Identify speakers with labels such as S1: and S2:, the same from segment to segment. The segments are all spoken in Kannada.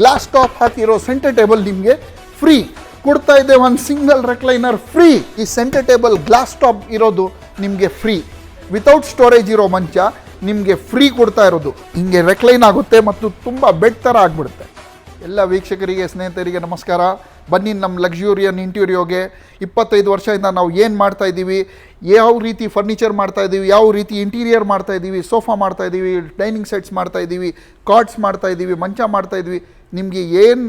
S1: ಗ್ಲಾಸ್ ಟಾಪ್ ಹಾಕಿರೋ ಸೆಂಟರ್ ಟೇಬಲ್ ನಿಮಗೆ ಫ್ರೀ ಕೊಡ್ತಾ ಇದೆ ಒಂದು ಸಿಂಗಲ್ ರೆಕ್ಲೈನರ್ ಫ್ರೀ ಈ ಸೆಂಟರ್ ಟೇಬಲ್ ಗ್ಲಾಸ್ ಟಾಪ್ ಇರೋದು ನಿಮಗೆ ಫ್ರೀ ವಿತೌಟ್ ಸ್ಟೋರೇಜ್ ಇರೋ ಮಂಚ ನಿಮಗೆ ಫ್ರೀ ಕೊಡ್ತಾ ಇರೋದು. ಹಿಂಗೆ ರೆಕ್ಲೈನ್ ಆಗುತ್ತೆ ಮತ್ತು ತುಂಬ ಬೆಡ್ ಥರ ಆಗಿಬಿಡುತ್ತೆ. ಎಲ್ಲ ವೀಕ್ಷಕರಿಗೆ, ಸ್ನೇಹಿತರಿಗೆ ನಮಸ್ಕಾರ. ಬನ್ನಿ ನಮ್ಮ ಲಕ್ಸುರಿಯನ್ ಇಂಟೀರಿಯೋಗೆ ಇಪ್ಪತ್ತೈದು ವರ್ಷದಿಂದ ನಾವು ಏನು ಮಾಡ್ತಾ ಇದ್ದೀವಿ? ಯಾವ ರೀತಿ ಫರ್ನಿಚರ್ ಮಾಡ್ತಾ ಇದ್ದೀವಿ? ಯಾವ ರೀತಿ ಇಂಟೀರಿಯರ್ ಮಾಡ್ತಾ ಇದ್ದೀವಿ? ಸೋಫಾ ಮಾಡ್ತಾ ಇದ್ದೀವಿ ಡೈನಿಂಗ್ ಸೆಟ್ಸ್ ಮಾಡ್ತಾ ಇದ್ದೀವಿ ಕಾರ್ಡ್ಸ್ ಮಾಡ್ತಾ ಇದ್ದೀವಿ, ಮಂಚ ಮಾಡ್ತಾ ಇದ್ದೀವಿ. ನಿಮಗೆ ಏನು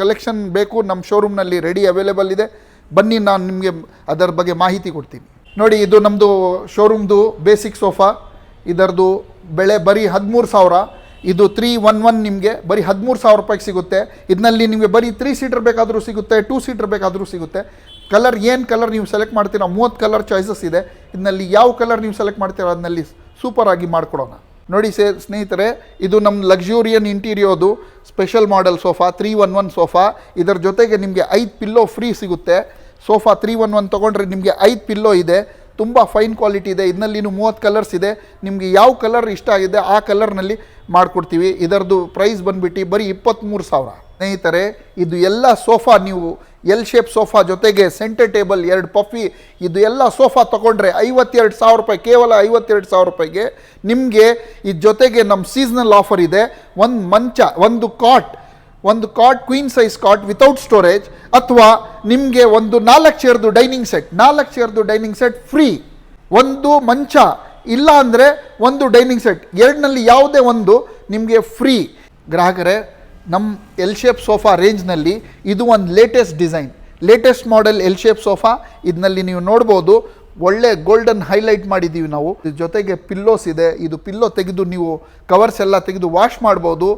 S1: ಕಲೆಕ್ಷನ್ ಬೇಕು ನಮ್ಮ ಶೋರೂಮ್ನಲ್ಲಿ ರೆಡಿ ಅವೈಲೇಬಲ್ ಇದೆ, ಬನ್ನಿ ನಾನು ನಿಮಗೆ ಅದರ ಬಗ್ಗೆ ಮಾಹಿತಿ ಕೊಡ್ತೀನಿ. ನೋಡಿ, ಇದು ನಮ್ಮದು ಶೋರೂಮ್ದು ಬೇಸಿಕ್ ಸೋಫಾ ಇದರದು ಬೆಳೆ ಬರೀ ಹದಿಮೂರು ಸಾವಿರ, ಇದು ತ್ರೀ ಒನ್ ಒನ್ ನಿಮಗೆ ಬರೀ ಹದಿಮೂರು ಸಾವಿರ ರೂಪಾಯಿಗೆ ಸಿಗುತ್ತೆ. ಇದರಲ್ಲಿ ನಿಮಗೆ ಬರೀ ತ್ರೀ ಸೀಟರ್ ಬೇಕಾದರೂ ಸಿಗುತ್ತೆ ಟೂ ಸೀಟರ್ ಬೇಕಾದರೂ ಸಿಗುತ್ತೆ. ಕಲರ್ ಏನು ಕಲರ್ ನೀವು ಸೆಲೆಕ್ಟ್ ಮಾಡ್ತೀರಾ, ಮೂವತ್ತು ಕಲರ್ ಚಾಯ್ಸಸ್ ಇದೆ. ಇದರಲ್ಲಿ ಯಾವ ಕಲರ್ ನೀವು ಸೆಲೆಕ್ಟ್ ಮಾಡ್ತೀರಾ ಅದರಲ್ಲಿ ಸೂಪರಾಗಿ ಮಾಡ್ಕೊಡೋಣ. ನೋಡಿ ಸೇ ಸ್ನೇಹಿತರೆ, ಇದು ನಮ್ಮ Luxurian ಇಂಟೀರಿಯೋದು special model sofa three one one sofa ಇದರ ಜೊತೆಗೆ ನಿಮಗೆ ಐದು ಪಿಲ್ಲೋ ಫ್ರೀ ಸಿಗುತ್ತೆ. ಸೋಫಾ ತ್ರೀ ಒನ್ ಒನ್ ತೊಗೊಂಡ್ರೆ ನಿಮಗೆ ಐದು ಪಿಲ್ಲೋ ಇದೆ. ತುಂಬ ಫೈನ್ ಕ್ವಾಲಿಟಿ ಇದೆ. ಇದರಲ್ಲಿ ಮೂವತ್ತು ಕಲರ್ಸ್ ಇದೆ. ನಿಮಗೆ ಯಾವ ಕಲರ್ ಇಷ್ಟ ಆಗಿದೆ, ಆ ಕಲರ್ನಲ್ಲಿ ಮಾಡಿಕೊಡ್ತೀವಿ. ಇದರದ್ದು ಪ್ರೈಸ್ ಬಂದುಬಿಟ್ಟು ಬರೀ ಇಪ್ಪತ್ತ್ಮೂರು ಸಾವಿರ. ಸ್ನೇಹಿತರೆ, ಇದು ಎಲ್ಲ ಸೋಫಾ ನೀವು ಎಲ್ ಶೇಪ್ ಸೋಫಾ ಜೊತೆಗೆ ಸೆಂಟರ್ ಟೇಬಲ್ ಎರಡು ಪಫಿ ಇದು ಎಲ್ಲ ಸೋಫಾ ತೊಗೊಂಡ್ರೆ ಐವತ್ತೆರಡು ಸಾವಿರ ರೂಪಾಯಿ, ಕೇವಲ ಐವತ್ತೆರಡು ಸಾವಿರ ರೂಪಾಯಿಗೆ ನಿಮಗೆ ಇದು ಜೊತೆಗೆ ನಮ್ಮ ಸೀಸನಲ್ ಆಫರ್ ಇದೆ. ಒಂದು ಮಂಚ, ಒಂದು ಕಾಟ್ ಒಂದು cot queen size cot without storage ಅಥವಾ ನಿಮಗೆ ಒಂದು ನಾಲ್ಕು ಚೇರ್ದು ಡೈನಿಂಗ್ ಸೆಟ್ ನಾಲ್ಕು ಚೇರ್ದು ಡೈನಿಂಗ್ ಸೆಟ್ ಫ್ರೀ ಒಂದು ಮಂಚ, ಇಲ್ಲ ಅಂದರೆ ಒಂದು ಡೈನಿಂಗ್ ಸೆಟ್ ಎರಡನಲ್ಲಿ ಯಾವುದೇ ಒಂದು ನಿಮಗೆ ಫ್ರೀ ಗ್ರಾಹಕರೇ ನಮ್ಮ ಎಲ್ ಶೇಪ್ ಸೋಫಾ ರೇಂಜ್ನಲ್ಲಿ ಇದು ಒಂದು latest design latest model L shape sofa ಇದನ್ನಲ್ಲಿ ನೀವು ನೋಡ್ಬೋದು, ಒಳ್ಳೆ ಗೋಲ್ಡನ್ ಹೈಲೈಟ್ ಮಾಡಿದ್ದೀವಿ ನಾವು. ಇದ್ರ ಜೊತೆಗೆ ಪಿಲ್ಲೋಸ್ ಇದೆ, ಇದು ಪಿಲ್ಲೋ ತೆಗೆದು ನೀವು ಕವರ್ಸ್ ಎಲ್ಲ ತೆಗೆದು ವಾಶ್ ಮಾಡ್ಬೋದು.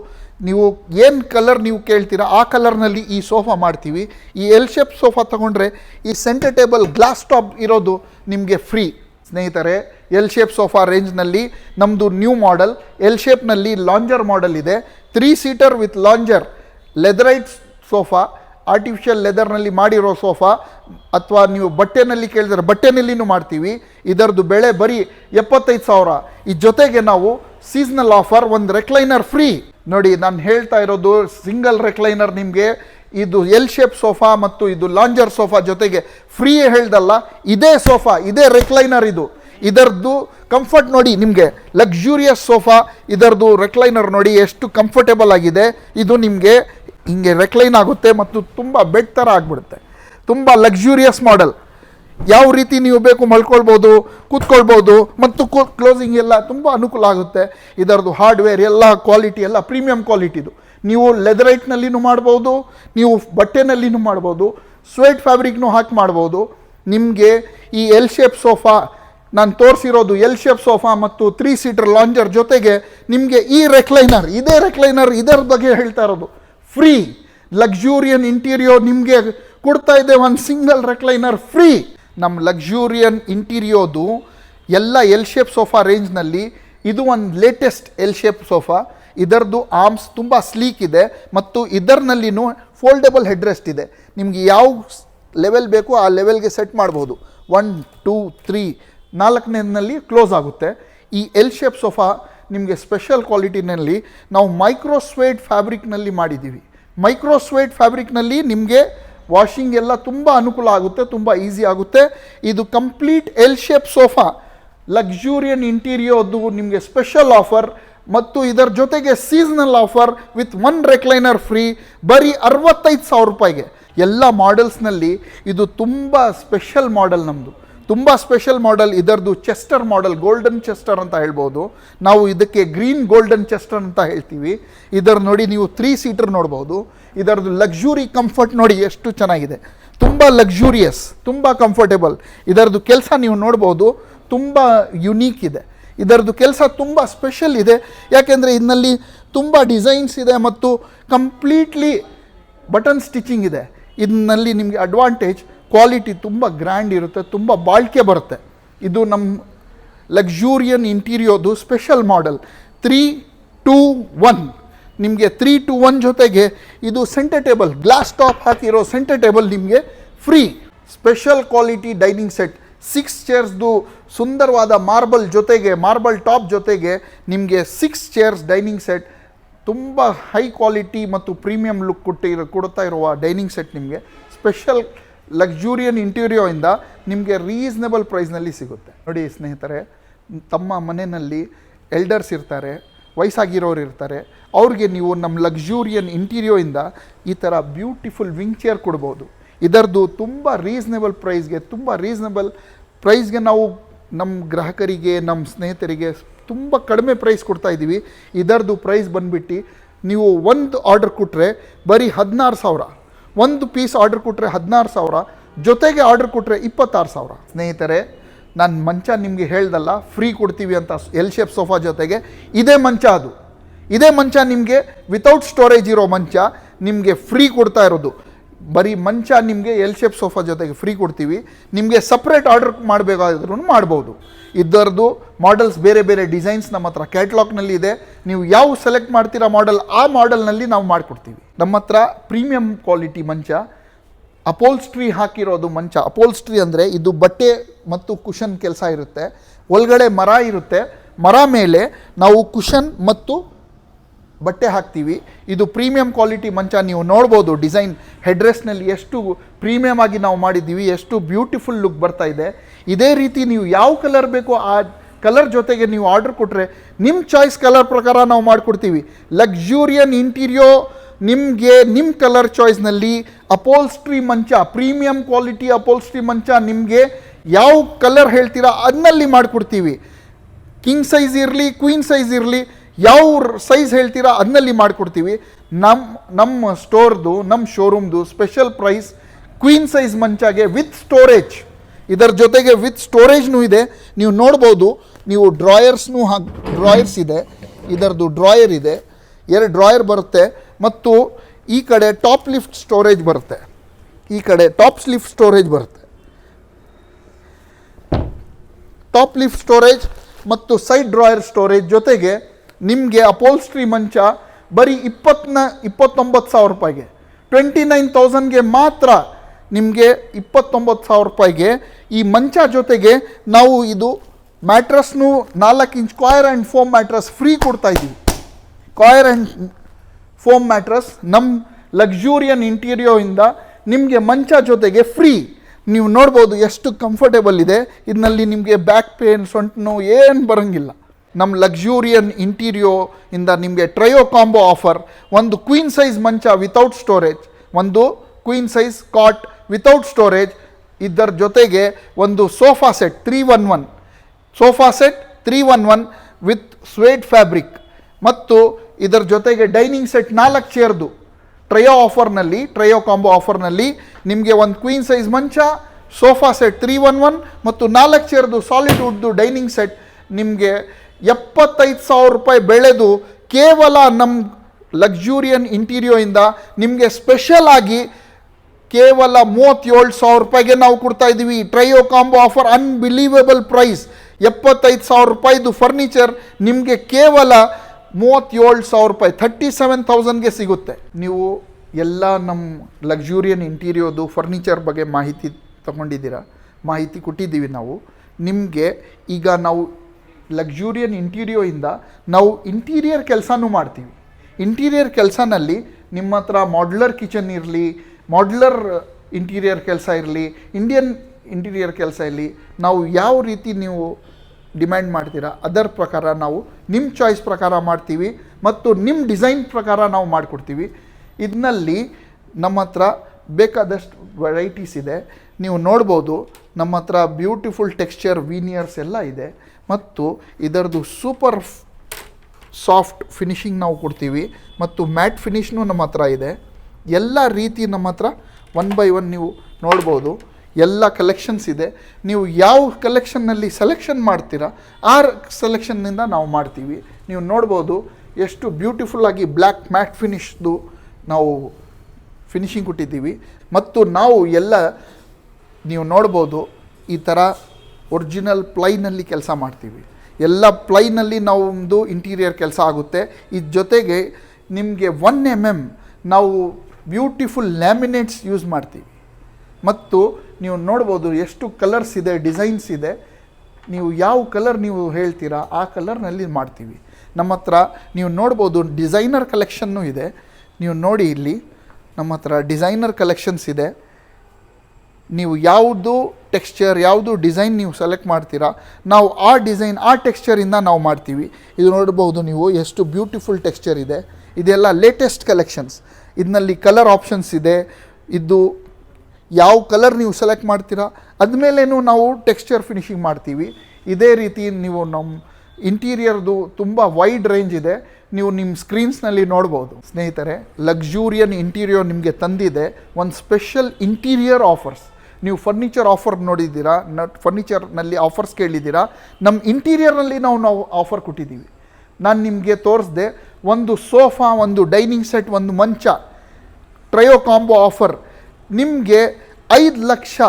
S1: ನೀವು ಏನು ಕಲರ್ ನೀವು ಕೇಳ್ತೀರಾ, ಆ ಕಲರ್ನಲ್ಲಿ ಈ ಸೋಫಾ ಮಾಡ್ತೀವಿ. ಈ ಎಲ್ ಶೇಪ್ ಸೋಫಾ ತೊಗೊಂಡ್ರೆ ಈ ಸೆಂಟರ್ ಟೇಬಲ್ ಗ್ಲಾಸ್ ಟಾಪ್ ಇರೋದು ನಿಮಗೆ ಫ್ರೀ ಸ್ನೇಹಿತರೆ ಎಲ್ ಶೇಪ್ ಸೋಫಾ ರೇಂಜ್ನಲ್ಲಿ ನಮ್ಮದು ನ್ಯೂ ಮಾಡೆಲ್ ಎಲ್ ಶೇಪ್ನಲ್ಲಿ ಲಾಂಜರ್ ಮಾಡೆಲ್ ಇದೆ. Three seater with lounger leatherette sofa artificial ಲೆದರ್ನಲ್ಲಿ ಮಾಡಿರೋ ಸೋಫಾ ಅಥವಾ ನೀವು ಬಟ್ಟೆನಲ್ಲಿ ಕೇಳಿದರೆ ಬಟ್ಟೆನಲ್ಲಿನೂ ಮಾಡ್ತೀವಿ. ಇದರದ್ದು ಬೆಳೆ ಬರೀ ಎಪ್ಪತ್ತೈದು ಸಾವಿರ. ಈ ಜೊತೆಗೆ ನಾವು ಸೀಸ್ನಲ್ ಆಫರ್ ಒಂದು ರೆಕ್ಲೈನರ್ ಫ್ರೀ ನೋಡಿ, ನಾನು ಹೇಳ್ತಾ ಇರೋದು ಸಿಂಗಲ್ ರೆಕ್ಲೈನರ್ ನಿಮಗೆ ಇದು ಎಲ್ ಶೇಪ್ ಸೋಫಾ ಮತ್ತು ಇದು ಲಾಂಜರ್ ಸೋಫಾ ಜೊತೆಗೆ ಫ್ರೀ ಹೇಳ್ದಲ್ಲ, ಇದೇ ಸೋಫಾ ಇದೇ ರೆಕ್ಲೈನರ್ ಇದು. ಇದರದ್ದು ಕಂಫರ್ಟ್ ನೋಡಿ ನಿಮಗೆ ಲಕ್ಸುರಿಯಸ್ ಸೋಫಾ ಇದರದ್ದು ರೆಕ್ಲೈನರ್ ನೋಡಿ ಎಷ್ಟು ಕಂಫರ್ಟೇಬಲ್ ಆಗಿದೆ. ಇದು ನಿಮಗೆ ಹಿಂಗೆ ರೆಕ್ಲೈನ್ ಆಗುತ್ತೆ ಮತ್ತು ತುಂಬ ಬೆಡ್ ಥರ ಆಗಿಬಿಡುತ್ತೆ. ತುಂಬ ಲಕ್ಸುರಿಯಸ್ ಮಾಡೆಲ್ ಯಾವ ರೀತಿ ನೀವು ಬೇಕು ಮಲ್ಕೊಳ್ಬೋದು, ಕೂತ್ಕೊಳ್ಬೋದು ಮತ್ತು ಕ್ಲೋಸಿಂಗ್ ಎಲ್ಲ ತುಂಬ ಅನುಕೂಲ ಆಗುತ್ತೆ. ಇದರದ್ದು ಹಾರ್ಡ್ವೇರ್ ಎಲ್ಲ ಕ್ವಾಲಿಟಿ ಎಲ್ಲ ಪ್ರೀಮಿಯಂ ಕ್ವಾಲಿಟಿದು ನೀವು ಲೆದರೈಟ್ನಲ್ಲಿನೂ ಮಾಡ್ಬೋದು, ನೀವು ಬಟ್ಟೆನಲ್ಲಿನೂ ಮಾಡ್ಬೋದು ಸ್ವೇಟ್ ಫ್ಯಾಬ್ರಿಕ್ನೂ ಹಾಕಿ ಮಾಡ್ಬೋದು. ನಿಮಗೆ ಈ ಎಲ್ ಶೇಪ್ ಸೋಫಾ ನಾನು ತೋರಿಸಿರೋದು ಎಲ್ ಶೇಪ್ ಸೋಫಾ ಮತ್ತು ತ್ರೀ ಸೀಟರ್ ಲಾಂಜರ್ ಜೊತೆಗೆ ನಿಮಗೆ ಈ ರೆಕ್ಲೈನರ್ ಇದೇ ರೆಕ್ಲೈನರ್ ಇದರ ಬಗ್ಗೆ ಹೇಳ್ತಾ ಇರೋದು. ಫ್ರೀ ಲಕ್ಸುರಿಯನ್ ಇಂಟೀರಿಯೋ ನಿಮಗೆ ಕೊಡ್ತಾ ಇದೆ ಒಂದು ಸಿಂಗಲ್ ರೆಕ್ಲೈನರ್ ಫ್ರೀ ನಮ್ಮ ಲಕ್ಸುರಿಯನ್ ಇಂಟೀರಿಯೋದು ಎಲ್ಲ ಎಲ್ ಶೇಪ್ ಸೋಫಾ ರೇಂಜ್ನಲ್ಲಿ ಇದು ಒಂದು ಲೇಟೆಸ್ಟ್ ಎಲ್ ಶೇಪ್ ಸೋಫಾ ಇದರದ್ದು ಆರ್ಮ್ಸ್ ತುಂಬ ಸ್ಲೀಕ್ ಇದೆ ಮತ್ತು ಇದರ್ನಲ್ಲಿನೂ ಹೆಡ್ ರೆಸ್ಟ್ ಇದೆ. ನಿಮಗೆ ಯಾವ ಲೆವೆಲ್ ಬೇಕೋ ಆ ಲೆವೆಲ್ಗೆ ಸೆಟ್ ಮಾಡ್ಬೋದು. ಒನ್ ಟೂ ತ್ರೀ ನಾಲ್ಕನೇನಲ್ಲಿ ಕ್ಲೋಸ್ ಆಗುತ್ತೆ. ಈ ಎಲ್ ಶೇಪ್ ಸೋಫಾ ನಿಮಗೆ ಸ್ಪೆಷಲ್ ಕ್ವಾಲಿಟಿನಲ್ಲಿ ನಾವು ಮೈಕ್ರೋಸ್ವೇಟ್ ಫ್ಯಾಬ್ರಿಕ್ನಲ್ಲಿ ಮಾಡಿದ್ದೀವಿ. ಮೈಕ್ರೋಸ್ವೇಟ್ ಫ್ಯಾಬ್ರಿಕ್ನಲ್ಲಿ ನಿಮಗೆ ವಾಷಿಂಗ್ ಎಲ್ಲ ತುಂಬ ಅನುಕೂಲ ಆಗುತ್ತೆ, ತುಂಬ ಈಸಿ ಆಗುತ್ತೆ. ಇದು complete L shape sofa Luxurian ಇಂಟೀರಿಯೋದು ನಿಮಗೆ ಸ್ಪೆಷಲ್ ಆಫರ್ ಮತ್ತು ಇದರ ಜೊತೆಗೆ seasonal offer with one recliner free ಬರೀ ಅರವತ್ತೈದು ಸಾವಿರ ರೂಪಾಯಿಗೆ. ಎಲ್ಲ ಮಾಡೆಲ್ಸ್ನಲ್ಲಿ ಇದು ತುಂಬ ಸ್ಪೆಷಲ್ ಮಾಡೆಲ್ ನಮ್ಮದು ತುಂಬ ಸ್ಪೆಷಲ್ ಮಾಡೆಲ್ ಇದರದ್ದು ಚೆಸ್ಟರ್ ಮಾಡೆಲ್ ಗೋಲ್ಡನ್ ಚೆಸ್ಟರ್ ಅಂತ ಹೇಳ್ಬೋದು. ನಾವು ಇದಕ್ಕೆ ಗ್ರೀನ್ ಗೋಲ್ಡನ್ ಚೆಸ್ಟರ್ ಅಂತ ಹೇಳ್ತೀವಿ. ಇದರ ನೋಡಿ ನೀವು ತ್ರೀ ಸೀಟರ್ ನೋಡ್ಬೋದು. ಇದರದ್ದು ಲಕ್ಸುರಿ ಕಂಫರ್ಟ್ ನೋಡಿ ಎಷ್ಟು ಚೆನ್ನಾಗಿದೆ. ತುಂಬ ಲಕ್ಸುರಿಯಸ್ ತುಂಬ ಕಂಫರ್ಟೇಬಲ್ ಇದರದ್ದು ಕೆಲಸ ನೀವು ನೋಡ್ಬೋದು. ತುಂಬ ಯುನೀಕ್ ಇದೆ. ಇದರದ್ದು ಕೆಲಸ ತುಂಬ ಸ್ಪೆಷಲ್ ಇದೆ. ಯಾಕೆಂದರೆ ಇದರಲ್ಲಿ ತುಂಬ ಡಿಸೈನ್ಸ್ ಇದೆ ಮತ್ತು ಕಂಪ್ಲೀಟ್ಲಿ ಬಟನ್ ಸ್ಟಿಚಿಂಗ್ ಇದೆ. ಇದರಲ್ಲಿ ನಿಮಗೆ ಅಡ್ವಾಂಟೇಜ್ ಕ್ವಾಲಿಟಿ ತುಂಬ ಗ್ರ್ಯಾಂಡ್ ಇರುತ್ತೆ, ತುಂಬ ಬಾಳಿಕೆ ಬರುತ್ತೆ. ಇದು ನಮ್ಮ Luxurian ಇಂಟೀರಿಯೋದು special model three two one ನಿಮಗೆ ತ್ರೀ ಟು ಒನ್ ಜೊತೆಗೆ ಇದು ಸೆಂಟರ್ ಟೇಬಲ್ ಗ್ಲಾಸ್ ಟಾಪ್ ಹಾಕಿರೋ ಸೆಂಟರ್ ಟೇಬಲ್ ನಿಮಗೆ free special quality dining set six ಚೇರ್ಸ್ದು ಸುಂದರವಾದ ಮಾರ್ಬಲ್ ಜೊತೆಗೆ, ಮಾರ್ಬಲ್ ಟಾಪ್ ಜೊತೆಗೆ ನಿಮಗೆ ಸಿಕ್ಸ್ ಚೇರ್ಸ್ ಡೈನಿಂಗ್ ಸೆಟ್ ತುಂಬ ಹೈ ಕ್ವಾಲಿಟಿ ಮತ್ತು ಪ್ರೀಮಿಯಂ ಲುಕ್ ಕೊಟ್ಟಿರೋ ಕೊಡ್ತಾ ಇರುವ ಡೈನಿಂಗ್ ಸೆಟ್ ನಿಮಗೆ. ಸ್ಪೆಷಲ್ ಲಕ್ಸುರಿಯನ್ ಇಂಟೀರಿಯೋ ಇಂದ ನಿಮಗೆ ರೀಸನೇಬಲ್ ಪ್ರೈಸ್ನಲ್ಲಿ ಸಿಗುತ್ತೆ. ನೋಡಿ ಸ್ನೇಹಿತರೆ, ತಮ್ಮ ಮನೆಯಲ್ಲಿ ಎಲ್ಡರ್ಸ್ ಇರ್ತಾರೆ, ವಯಸ್ಸಾಗಿರೋರು ಇರ್ತಾರೆ. ಅವ್ರಿಗೆ ನೀವು ನಮ್ಮ ಲಕ್ಸುರಿಯನ್ ಇಂಟೀರಿಯೋ ಇಂದ ಈ ಥರ ಬ್ಯೂಟಿಫುಲ್ ವಿಂಗ್ ಚೇರ್ ಕೊಡ್ಬೋದು. ಇದರದ್ದು ತುಂಬ ರೀಸನೇಬಲ್ ಪ್ರೈಸ್ಗೆ ತುಂಬ ರೀಸನೇಬಲ್ ಪ್ರೈಸ್ಗೆ ನಾವು ನಮ್ಮ ಗ್ರಾಹಕರಿಗೆ ನಮ್ಮ ಸ್ನೇಹಿತರಿಗೆ ತುಂಬ ಕಡಿಮೆ ಪ್ರೈಸ್ ಕೊಡ್ತಾ ಇದ್ದೀವಿ. ಇದರದ್ದು ಪ್ರೈಸ್ ಬಂದುಬಿಟ್ಟು ನೀವು ಒಂದು ಆರ್ಡರ್ ಕೊಟ್ಟರೆ ಬರೀ ಹದಿನಾರು ಸಾವಿರ. ಒಂದು ಪೀಸ್ ಆರ್ಡರ್ ಕೊಟ್ಟರೆ ಹದಿನಾರು ಸಾವಿರ, ಜೊತೆಗೆ ಆರ್ಡರ್ ಕೊಟ್ಟರೆ ಇಪ್ಪತ್ತಾರು ಸಾವಿರ. ಸ್ನೇಹಿತರೆ, ನಾನು ಮಂಚ ನಿಮಗೆ ಹೇಳ್ದಲ್ಲ ಫ್ರೀ ಕೊಡ್ತೀವಿ ಅಂತ ಎಲ್ ಶೇಪ್ ಸೋಫಾ ಜೊತೆಗೆ, ಇದೇ ಮಂಚ ಅದು. ಇದೇ ಮಂಚ ನಿಮಗೆ ವಿತೌಟ್ ಸ್ಟೋರೇಜ್ ಇರೋ ಮಂಚ ನಿಮಗೆ ಫ್ರೀ ಕೊಡ್ತಾ ಇರೋದು. ಬರೀ ಮಂಚ ನಿಮಗೆ ಎಲ್ ಶೇಪ್ ಸೋಫಾ ಜೊತೆಗೆ ಫ್ರೀ ಕೊಡ್ತೀವಿ. ನಿಮಗೆ ಸಪ್ರೇಟ್ ಆರ್ಡರ್ ಮಾಡಬೇಕಾದ್ರೂ ಮಾಡ್ಬೋದು. ಇದರದ್ದು ಮಾಡೆಲ್ಸ್ ಬೇರೆ ಬೇರೆ ಡಿಸೈನ್ಸ್ ನಮ್ಮ ಹತ್ರ ಕ್ಯಾಟ್ಲಾಗ್ನಲ್ಲಿ ಇದೆ. ನೀವು ಯಾವ ಸೆಲೆಕ್ಟ್ ಮಾಡ್ತೀರಾ ಮಾಡೆಲ್ ಆ ಮಾಡೆಲ್ನಲ್ಲಿ ನಾವು ಮಾಡಿಕೊಡ್ತೀವಿ. ನಮ್ಮ ಹತ್ರ ಪ್ರೀಮಿಯಂ ಕ್ವಾಲಿಟಿ ಮಂಚ ಅಪೋಲ್ಸ್ಟ್ರಿ ಹಾಕಿರೋದು ಮಂಚ. ಅಪೋಲ್ಸ್ಟ್ರಿ ಅಂದರೆ ಇದು ಬಟ್ಟೆ ಮತ್ತು ಕುಷನ್ ಕೆಲಸ ಇರುತ್ತೆ. ಒಳಗಡೆ ಮರ ಇರುತ್ತೆ. ಮರ ಮೇಲೆ ನಾವು ಕುಷನ್ ಮತ್ತು ಬಟ್ಟೆ ಹಾಕ್ತೀವಿ. ಇದು ಪ್ರೀಮಿಯಂ ಕ್ವಾಲಿಟಿ ಮಂಚ ನೀವು ನೋಡ್ಬೋದು. ಡಿಸೈನ್ ಹೆಡ್ರೆಸ್ನಲ್ಲಿ ಎಷ್ಟು ಪ್ರೀಮಿಯಮ್ ಆಗಿ ನಾವು ಮಾಡಿದ್ದೀವಿ, ಎಷ್ಟು ಬ್ಯೂಟಿಫುಲ್ ಲುಕ್ ಬರ್ತಾ ಇದೆ. ಇದೇ ರೀತಿ ನೀವು ಯಾವ ಕಲರ್ ಬೇಕೋ ಆ ಕಲರ್ ಜೊತೆಗೆ ನೀವು ಆರ್ಡರ್ ಕೊಟ್ಟರೆ ನಿಮ್ಮ ಚಾಯ್ಸ್ ಕಲರ್ ಪ್ರಕಾರ ನಾವು ಮಾಡಿಕೊಡ್ತೀವಿ. ಲಕ್ಸುರಿಯನ್ ಇಂಟೀರಿಯೋ ನಿಮಗೆ ನಿಮ್ಮ ಕಲರ್ ಚಾಯ್ಸ್ನಲ್ಲಿ ಅಪೋಲ್ಸ್ಟ್ರಿ ಮಂಚ, ಪ್ರೀಮಿಯಂ ಕ್ವಾಲಿಟಿ ಅಪೋಲ್ಸ್ಟ್ರಿ ಮಂಚ ನಿಮಗೆ ಯಾವ ಕಲರ್ ಹೇಳ್ತೀರಾ ಅದನ್ನಲ್ಲಿ ಮಾಡಿಕೊಡ್ತೀವಿ. ಕಿಂಗ್ ಸೈಜ್ ಇರಲಿ, ಕ್ವೀನ್ ಸೈಜ್ ಇರಲಿ ಯಾವ ಸೈಜ್ ಹೇಳ್ತೀರಾ ಅದನ್ನಲ್ಲಿ ಮಾಡಿಕೊಡ್ತೀವಿ. ನಮ್ಮ ನಮ್ಮ ಸ್ಟೋರ್ದು ನಮ್ಮ ಶೋರೂಮ್ದು ಸ್ಪೆಷಲ್ ಪ್ರೈಸ್ ಕ್ವೀನ್ ಸೈಜ್ ಮಂಚಾಗೆ ವಿತ್ ಸ್ಟೋರೇಜ್ ಇದರ ಜೊತೆಗೆ ವಿತ್ ಸ್ಟೋರೇಜ್ನೂ ಇದೆ. ನೀವು ನೋಡ್ಬೋದು, ನೀವು ಡ್ರಾಯರ್ಸ್ನೂ ಹಾಕಿ ಡ್ರಾಯರ್ಸ್ ಇದೆ. ಇದರದು ಡ್ರಾಯರ್ ಇದೆ. ಎರಡು ಡ್ರಾಯರ್ ಬರುತ್ತೆ. ಮತ್ತು ಈ ಕಡೆ ಟಾಪ್ ಲಿಫ್ಟ್ ಸ್ಟೋರೇಜ್ ಬರುತ್ತೆ. ಈ ಕಡೆ ಟಾಪ್ ಸ್ಲಿಫ್ಟ್ ಸ್ಟೋರೇಜ್ ಬರುತ್ತೆ. ಟಾಪ್ ಲಿಫ್ಟ್ ಸ್ಟೋರೇಜ್ ಮತ್ತು ಸೈಡ್ ಡ್ರಾಯರ್ ಸ್ಟೋರೇಜ್ ಜೊತೆಗೆ ನಿಮಗೆ ಅಪೋಲ್ಸ್ಟ್ರಿ ಮಂಚ ಬರೀ ಇಪ್ಪತ್ತನ ಇಪ್ಪತ್ತೊಂಬತ್ತು ಸಾವಿರ ರೂಪಾಯಿಗೆ. ಟ್ವೆಂಟಿ ನೈನ್ ತೌಸಂಡ್ಗೆ ಮಾತ್ರ ನಿಮಗೆ ಇಪ್ಪತ್ತೊಂಬತ್ತು ಸಾವಿರ ರೂಪಾಯಿಗೆ ಈ ಮಂಚ ಜೊತೆಗೆ ನಾವು ಇದು ಮ್ಯಾಟ್ರಸ್ನು ನಾಲ್ಕು inch coir and foam mattress free ಕೊಡ್ತಾ ಇದ್ದೀವಿ. ಕ್ವಾಯರ್ ಆ್ಯಂಡ್ ಫೋಮ್ ಮ್ಯಾಟ್ರಸ್ ನಮ್ಮ ಲಕ್ಸುರಿಯನ್ ಇಂಟೀರಿಯೋ ಇಂದ ನಿಮಗೆ ಮಂಚ ಜೊತೆಗೆ ಫ್ರೀ. ನೀವು ನೋಡ್ಬೋದು ಎಷ್ಟು ಕಂಫರ್ಟೇಬಲ್ ಇದೆ. ಇದರಲ್ಲಿ ನಿಮಗೆ ಬ್ಯಾಕ್ ಪೇನ್ ಸೊಂಟ ಏನು ಬರೋಂಗಿಲ್ಲ. ನಮ್ಮ ಲಕ್ಸುರಿಯನ್ ಇಂಟೀರಿಯೋ ಇಂದ ನಿಮಗೆ ಟ್ರಯೋ ಕಾಂಬೋ ಆಫರ್ ಒಂದು ಕ್ವೀನ್ ಸೈಜ್ ಮಂಚ ವಿತೌಟ್ ಸ್ಟೋರೇಜ್ ಒಂದು queen size cot without storage ಇದರ ಜೊತೆಗೆ ಒಂದು sofa set three one one sofa set three one one with suede fabric ಮತ್ತು ಇದರ ಜೊತೆಗೆ ಡೈನಿಂಗ್ ಸೆಟ್ ನಾಲ್ಕು ಚೇರ್ದು ಟ್ರಯೋ ಆಫರ್ನಲ್ಲಿ ಟ್ರಯೋ ಕಾಂಬೋ ಆಫರ್ನಲ್ಲಿ ನಿಮಗೆ ಒಂದು ಕ್ವೀನ್ ಸೈಜ್ ಮಂಚ sofa set three one one ಮತ್ತು ನಾಲ್ಕು ಚೇರ್ದು ಸಾಲಿಡ್ ವುಡ್ದು ಡೈನಿಂಗ್ ಸೆಟ್ ನಿಮಗೆ ಎಪ್ಪತ್ತೈದು ಸಾವಿರ ರೂಪಾಯಿ ಬೆಳೆದು ಕೇವಲ ನಮ್ಮ ಲಕ್ಸುರಿಯನ್ ಇಂಟೀರಿಯೋಯಿಂದ ನಿಮಗೆ ಸ್ಪೆಷಲ್ ಆಗಿ ಕೇವಲ ಮೂವತ್ತೇಳು ಸಾವಿರ ರೂಪಾಯಿಗೆ ನಾವು ಕೊಡ್ತಾ ಇದ್ದೀವಿ. Trio combo offer unbelievable price. ಎಪ್ಪತ್ತೈದು ಸಾವಿರ ರೂಪಾಯಿದು ಫರ್ನಿಚರ್ ನಿಮಗೆ ಕೇವಲ ಮೂವತ್ತೇಳು ಸಾವಿರ ರೂಪಾಯಿ, ಥರ್ಟಿ ಸೆವೆನ್ ತೌಸಂಡ್ಗೆ ಸಿಗುತ್ತೆ. ನೀವು ಎಲ್ಲ ನಮ್ಮ ಲಕ್ಸುರಿಯನ್ ಇಂಟೀರಿಯೋದು, ಫರ್ನಿಚರ್ ಬಗ್ಗೆ ಮಾಹಿತಿ ತಗೊಂಡಿದ್ದೀರಾ? ಮಾಹಿತಿ ಕೊಟ್ಟಿದ್ದೀವಿ ನಾವು. ನಿಮಗೆ ಈಗ ನಾವು ಲಕ್ಸುರಿಯನ್ ಇಂಟೀರಿಯೋ ಇಂದ ನಾವು ಇಂಟೀರಿಯರ್ ಕೆಲಸನೂ ಮಾಡ್ತೀವಿ. ಇಂಟೀರಿಯರ್ ಕೆಲಸನಲ್ಲಿ ನಿಮ್ಮ ಹತ್ರ ಮಾಡ್ಯುಲರ್ ಕಿಚನ್ ಇರಲಿ ಮಾಡ್ಯುಲರ್ ಇಂಟೀರಿಯರ್ ಕೆಲಸ ಇರಲಿ ಇಂಡಿಯನ್ ಇಂಟೀರಿಯರ್ ಕೆಲಸ ಇರಲಿ, ನಾವು ಯಾವ ರೀತಿ ನೀವು ಡಿಮ್ಯಾಂಡ್ ಮಾಡ್ತೀರಾ, ಅದರ ಪ್ರಕಾರ ನಾವು ನಿಮ್ಮ ಚಾಯ್ಸ್ ಪ್ರಕಾರ ಮಾಡ್ತೀವಿ ಮತ್ತು ನಿಮ್ಮ ಡಿಸೈನ್ ಪ್ರಕಾರ ನಾವು ಮಾಡಿಕೊಡ್ತೀವಿ. ಇದರಲ್ಲಿ ನಮ್ಮ ಹತ್ರ ಬೇಕಾದಷ್ಟು ವೆರೈಟೀಸ್ ಇದೆ. ನೀವು ನೋಡ್ಬೋದು ನಮ್ಮ ಹತ್ರ ಬ್ಯೂಟಿಫುಲ್ ಟೆಕ್ಸ್ಚರ್ ವೀನಿಯರ್ಸ್ ಎಲ್ಲ ಇದೆ. ಮತ್ತು ಇದರದು ಸೂಪರ್ ಸಾಫ್ಟ್ ಫಿನಿಶಿಂಗ್ ನಾವು ಕೊಡ್ತೀವಿ. ಮತ್ತು ಮ್ಯಾಟ್ ಫಿನಿಷ್ನೂ ನಮ್ಮ ಹತ್ರ ಇದೆ. ಎಲ್ಲ ರೀತಿ ನಮ್ಮ ಹತ್ರ ಒನ್ ಬೈ ಒನ್ ನೀವು ನೋಡ್ಬೋದು. ಎಲ್ಲ ಕಲೆಕ್ಷನ್ಸ್ ಇದೆ. ನೀವು ಯಾವ ಕಲೆಕ್ಷನ್ನಲ್ಲಿ ಸೆಲೆಕ್ಷನ್ ಮಾಡ್ತೀರಾ, ಆ ಸೆಲೆಕ್ಷನ್ನಿಂದ ನಾವು ಮಾಡ್ತೀವಿ. ನೀವು ನೋಡ್ಬೋದು ಎಷ್ಟು ಬ್ಯೂಟಿಫುಲ್ಲಾಗಿ ಬ್ಲ್ಯಾಕ್ ಮ್ಯಾಟ್ ಫಿನಿಶ್ದು ನಾವು ಫಿನಿಶಿಂಗ್ ಕೊಟ್ಟಿದ್ದೀವಿ. ಮತ್ತು ನಾವು ಎಲ್ಲ ನೀವು ನೋಡ್ಬೋದು ಈ ಥರ ಒರಿಜಿನಲ್ ಪ್ಲೈನಲ್ಲಿ ಕೆಲಸ ಮಾಡ್ತೀವಿ. ಎಲ್ಲ ಪ್ಲೈನಲ್ಲಿ ನಮ್ಮದು ಇಂಟೀರಿಯರ್ ಕೆಲಸ ಆಗುತ್ತೆ. ಇದ್ರ ಜೊತೆಗೆ ನಿಮಗೆ ಒನ್ ಎಂ ಎಂ ನಾವು ಬ್ಯೂಟಿಫುಲ್ ಲ್ಯಾಮಿನೇಟ್ಸ್ ಯೂಸ್ ಮಾಡ್ತೀವಿ. ಮತ್ತು ನೀವು ನೋಡ್ಬೋದು ಎಷ್ಟು ಕಲರ್ಸ್ ಇದೆ ಡಿಸೈನ್ಸ್ ಇದೆ. ನೀವು ಯಾವ ಕಲರ್ ನೀವು ಹೇಳ್ತೀರಾ, ಆ ಕಲರ್ನಲ್ಲಿ ಮಾಡ್ತೀವಿ. ನಮ್ಮ ಹತ್ರ ನೀವು ನೋಡ್ಬೋದು ಡಿಸೈನರ್ ಕಲೆಕ್ಷನ್ನು ಇದೆ. ನೀವು ನೋಡಿ ಇಲ್ಲಿ, ನಮ್ಮ ಹತ್ರ ಡಿಸೈನರ್ ಕಲೆಕ್ಷನ್ಸ್ ಇದೆ. ನೀವು ಯಾವುದು ಟೆಕ್ಸ್ಚರ್ ಯಾವುದು ಡಿಸೈನ್ ನೀವು ಸೆಲೆಕ್ಟ್ ಮಾಡ್ತೀರಾ, ನಾವು ಆ ಡಿಸೈನ್ ಆ ಟೆಕ್ಸ್ಚರಿಂದ ನಾವು ಮಾಡ್ತೀವಿ. ಇದು ನೋಡ್ಬೋದು ನೀವು ಎಷ್ಟು ಬ್ಯೂಟಿಫುಲ್ ಟೆಕ್ಸ್ಚರ್ ಇದೆ. ಇದೆಲ್ಲ ಲೇಟೆಸ್ಟ್ ಕಲೆಕ್ಷನ್ಸ್ ಇದರಲ್ಲಿ ಕಲರ್ ಆಪ್ಷನ್ಸ್ ಇದೆ. ಇದು ಯಾವ ಕಲರ್ ನೀವು ಸೆಲೆಕ್ಟ್ ಮಾಡ್ತೀರಾ. ಅದ್ಮೇಲೇನು ನಾವು ಟೆಕ್ಸ್ಚರ್ ಫಿನಿಶಿಂಗ್ ಮಾಡ್ತೀವಿ. ಇದೇ ರೀತಿ ನೀವು ನಮ್ಮ ಇಂಟೀರಿಯರ್ದು ತುಂಬ ವೈಡ್ ರೇಂಜ್ ಇದೆ. ನೀವು ನಿಮ್ಮ ಸ್ಕ್ರೀನ್ಸ್ನಲ್ಲಿ ನೋಡ್ಬೋದು. ಸ್ನೇಹಿತರೆ ಲಕ್ಸುರಿಯನ್ ಇಂಟೀರಿಯರ್ ನಿಮಗೆ ತಂದಿದೆ. ಒಂದು ಸ್ಪೆಷಲ್ ಇಂಟೀರಿಯರ್ ಆಫರ್ಸ್ ನೀವು ಫರ್ನಿಚರ್ ಆಫರ್ ನೋಡಿದ್ದೀರಾ? ನ ಫರ್ನಿಚರ್ನಲ್ಲಿ ಆಫರ್ಸ್ ಕೇಳಿದ್ದೀರಾ? ನಮ್ಮ ಇಂಟೀರಿಯರ್ನಲ್ಲಿ ನಾವು ನಾವು ಆಫರ್ ಕೊಟ್ಟಿದ್ದೀವಿ. ನಾನು ನಿಮಗೆ ತೋರಿಸ್ದೆ, ಒಂದು ಸೋಫಾ ಒಂದು ಡೈನಿಂಗ್ ಸೆಟ್ ಒಂದು ಮಂಚ ಟ್ರಯೋ ಕಾಂಬೋ ಆಫರ್ ನಿಮಗೆ ಐದು ಲಕ್ಷ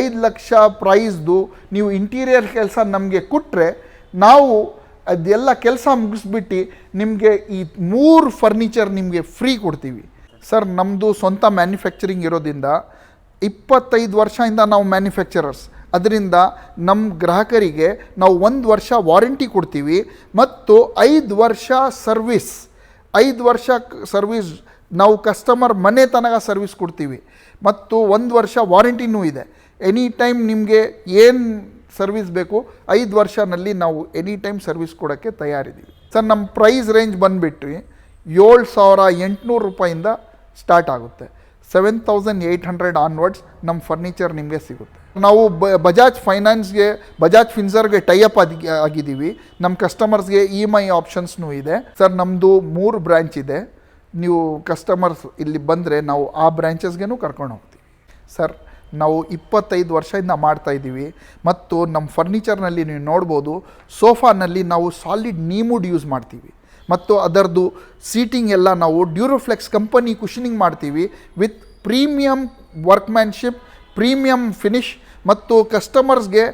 S1: ಐದು ಲಕ್ಷ ಪ್ರೈಸ್ದು ನೀವು ಇಂಟೀರಿಯರ್ ಕೆಲಸ ನಮಗೆ ಕೊಟ್ಟರೆ ನಾವು ಅದೆಲ್ಲ ಕೆಲಸ ಮುಗಿಸ್ಬಿಟ್ಟು ನಿಮಗೆ ಈ ಮೂರು ಫರ್ನಿಚರ್ ನಿಮಗೆ ಫ್ರೀ ಕೊಡ್ತೀವಿ. ಸರ್ ನಮ್ಮದು ಸ್ವಂತ ಮ್ಯಾನುಫ್ಯಾಕ್ಚರಿಂಗ್ ಇರೋದ್ರಿಂದ ಇಪ್ಪತ್ತೈದು ವರ್ಷದಿಂದ ನಾವು ಮ್ಯಾನುಫ್ಯಾಕ್ಚರರ್ಸ್ ಅದರಿಂದ ನಮ್ಮ ಗ್ರಾಹಕರಿಗೆ ನಾವು ಒಂದು ವರ್ಷ ವಾರಂಟಿ ಕೊಡ್ತೀವಿ ಮತ್ತು ಐದು ವರ್ಷ ಸರ್ವಿಸ್ ಐದು ವರ್ಷ ಸರ್ವಿಸ್ ನಾವು ಕಸ್ಟಮರ್ ಮನೆ ತನಕ ಸರ್ವಿಸ್ ಕೊಡ್ತೀವಿ. ಮತ್ತು ಒಂದು ವರ್ಷ ವಾರಂಟಿನೂ ಇದೆ. ಎನಿ ಟೈಮ್ ನಿಮಗೆ ಏನು ಸರ್ವಿಸ್ ಬೇಕು ಐದು ವರ್ಷನಲ್ಲಿ ನಾವು ಎನಿ ಟೈಮ್ ಸರ್ವಿಸ್ ಕೊಡೋಕ್ಕೆ ತಯಾರಿದ್ದೀವಿ. ಸರ್ ನಮ್ಮ ಪ್ರೈಸ್ ರೇಂಜ್ ಬಂದುಬಿಟ್ಟು ಏಳು ಸಾವಿರ ಎಂಟುನೂರು ರೂಪಾಯಿಂದ ಸ್ಟಾರ್ಟ್ ಆಗುತ್ತೆ. Seven thousand eight hundred onwards ನಮ್ಮ ಫರ್ನಿಚರ್ ನಿಮಗೆ ಸಿಗುತ್ತೆ. ನಾವು ಬ ಬಜಾಜ್ ಫೈನಾನ್ಸ್ಗೆ ಬಜಾಜ್ ಫಿನ್ಸರ್ಗೆ ಟೈಅಪ್ ಆಗಿ ಆಗಿದ್ದೀವಿ. ನಮ್ಮ ಕಸ್ಟಮರ್ಸ್ಗೆ ಇ ಎಂ ಐ ಆಪ್ಷನ್ಸ್ನೂ ಇದೆ. ಸರ್ ನಮ್ಮದು ಮೂರು ಬ್ರ್ಯಾಂಚ್ ಇದೆ. ನೀವು ಕಸ್ಟಮರ್ಸ್ ಇಲ್ಲಿ ಬಂದರೆ ನಾವು ಆ ಬ್ರ್ಯಾಂಚಸ್ಗೆನೂ ಕರ್ಕೊಂಡು ಹೋಗ್ತೀವಿ. ಸರ್ ನಾವು ಇಪ್ಪತ್ತೈದು ವರ್ಷದಿಂದ ಮಾಡ್ತಾ ಇದ್ದೀವಿ. ಮತ್ತು ನಮ್ಮ ಫರ್ನಿಚರ್ನಲ್ಲಿ ನೀವು ನೋಡ್ಬೋದು ಸೋಫಾನಲ್ಲಿ ನಾವು ಸಾಲಿಡ್ ನೀಮುಡ್ ಯೂಸ್ ಮಾಡ್ತೀವಿ. ಮತ್ತು ಅದರದ್ದು ಸೀಟಿಂಗ್ ಎಲ್ಲ ನಾವು ಡ್ಯೂರೋಫ್ಲೆಕ್ಸ್ ಕಂಪನಿ ಕುಷನಿಂಗ್ ಮಾಡ್ತೀವಿ with premium workmanship premium finish ಮತ್ತು ಕಸ್ಟಮರ್ಸ್ಗೆ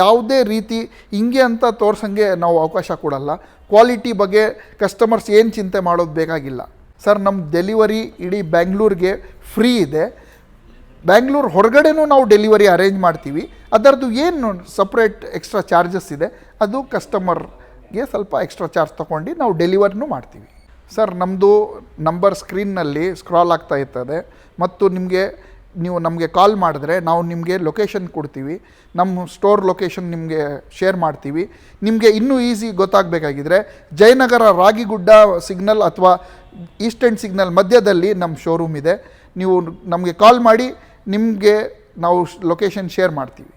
S1: ಯಾವುದೇ ರೀತಿ ಹಿಂಗೆ ಅಂತ ತೋರ್ಸಂಗೆ ನಾವು ಅವಕಾಶ ಕೊಡಲ್ಲ. ಕ್ವಾಲಿಟಿ ಬಗ್ಗೆ ಕಸ್ಟಮರ್ಸ್ ಏನು ಚಿಂತೆ ಮಾಡೋದು ಬೇಕಾಗಿಲ್ಲ. ಸರ್ ನಮ್ಮ ಡೆಲಿವರಿ ಇಡೀ ಬ್ಯಾಂಗ್ಳೂರಿಗೆ ಫ್ರೀ ಇದೆ. ಬ್ಯಾಂಗ್ಳೂರು ಹೊರಗಡೆನೂ ನಾವು ಡೆಲಿವರಿ ಅರೇಂಜ್ ಮಾಡ್ತೀವಿ. ಅದರದ್ದು ಏನು ಸಪ್ರೇಟ್ ಎಕ್ಸ್ಟ್ರಾ ಚಾರ್ಜಸ್ ಇದೆ. ಅದು ಕಸ್ಟಮರ್ಗೆ ಸ್ವಲ್ಪ ಎಕ್ಸ್ಟ್ರಾ ಚಾರ್ಜ್ ತೊಗೊಂಡು ನಾವು ಡೆಲಿವರಿನೂ ಮಾಡ್ತೀವಿ. ಸರ್ ನಮ್ಮದು ನಂಬರ್ ಸ್ಕ್ರೀನ್ನಲ್ಲಿ ಸ್ಕ್ರಾಲ್ ಆಗ್ತಾ ಇರ್ತದೆ. ಮತ್ತು ನಿಮಗೆ, ನೀವು ನಮಗೆ ಕಾಲ್ ಮಾಡಿದ್ರೆ ನಾವು ನಿಮಗೆ ಲೊಕೇಶನ್ ಕೊಡ್ತೀವಿ. ನಮ್ಮ ಸ್ಟೋರ್ ಲೊಕೇಶನ್ ನಿಮಗೆ ಶೇರ್ ಮಾಡ್ತೀವಿ. ನಿಮಗೆ ಇನ್ನೂ ಈಸಿ ಗೊತ್ತಾಗಬೇಕಾಗಿದ್ರೆ ಜಯನಗರ ರಾಗಿಗುಡ್ಡ ಸಿಗ್ನಲ್ ಅಥವಾ ಈಸ್ಟ್ ಎಂಡ್ ಸಿಗ್ನಲ್ ಮಧ್ಯದಲ್ಲಿ ನಮ್ಮ ಶೋರೂಮ್ ಇದೆ. ನೀವು ನಮಗೆ ಕಾಲ್ ಮಾಡಿ, ನಿಮಗೆ ನಾವು ಲೊಕೇಶನ್ ಶೇರ್ ಮಾಡ್ತೀವಿ.